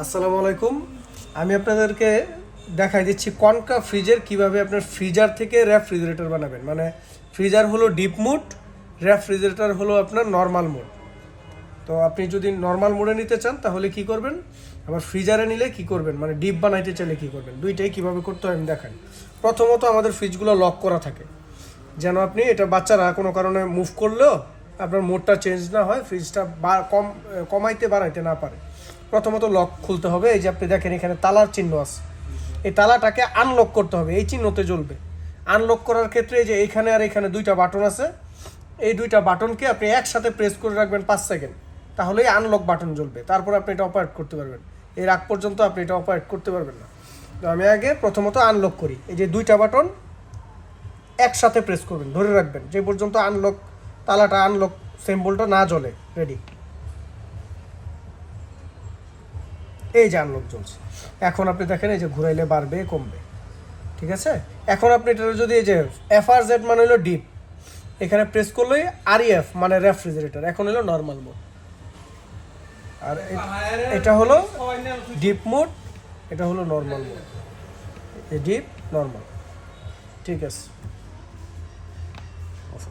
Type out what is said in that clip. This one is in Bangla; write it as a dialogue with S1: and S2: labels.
S1: আসসালামু আলাইকুম। আমি আপনাদেরকে দেখাই দিচ্ছি কনকা ফ্রিজের কীভাবে আপনার ফ্রিজার থেকে রেফ্রিজারেটর বানাবেন। মানে ফ্রিজার হলো ডিপ মোড রেফ্রিজারেটর হলো আপনার নর্মাল মোড। তো আপনি যদি নর্মাল মোডে নিতে চান, তাহলে কি করবেন? আবার ফ্রিজারে নিলে কি করবেন? মানে ডিপ বানাইতে চাইলে কি করবেন? দুইটাই কীভাবে করতে হয় আমি দেখাই। প্রথমত আমাদের ফ্রিজগুলো লক করা থাকে। যেন আপনি এটা বাচ্চারা কোনো কারণে মুভ করলেও আপনার মোডটা চেঞ্জ না হয় ফ্রিজটা কম, কমাইতে বাড়াইতে না পারে। প্রথমত লক খুলতে হবে। এই যে আপনি দেখেন এখানে তালার চিহ্ন আছে। এই তালাটাকে আনলক করতে হবে। এই চিহ্নতে জ্বলবে। আনলক করার ক্ষেত্রে এই যে এইখানে আর এখানে দুইটা বাটন আছে। এই দুইটা বাটনকে আপনি একসাথে প্রেস করে রাখবেন পাঁচ সেকেন্ড তাহলেই আনলক বাটন জ্বলবে। তারপর আপনি এটা অপারেট করতে পারবেন। এর আগ পর্যন্ত আপনি এটা অপারেট করতে পারবেন না। তো আমি আগে প্রথমত আনলক করি। এই যে দুইটা বাটন একসাথে প্রেস করবেন। ধরে রাখবেন। যে পর্যন্ত আনলক তালাটা আনলক সিম্বলটা না জ্বলে রেডি এই যে আনলক জ্বলছে। এখন আপনি দেখেন এই যে ঘুরাইলে বাড়বে, কমবে। ঠিক আছে? এখন আপনি এটা যদি এই যে এফ আর জেড মানে হলো ডিপ এখানে প্রেস করলেই আর এফ মানে রেফ্রিজারেটর এখন হলো নর্মাল মোড আর এটা হলো ডিপ মোড এটা হলো নর্মাল মোড ডিপ নর্মাল ঠিক আছে। অফ।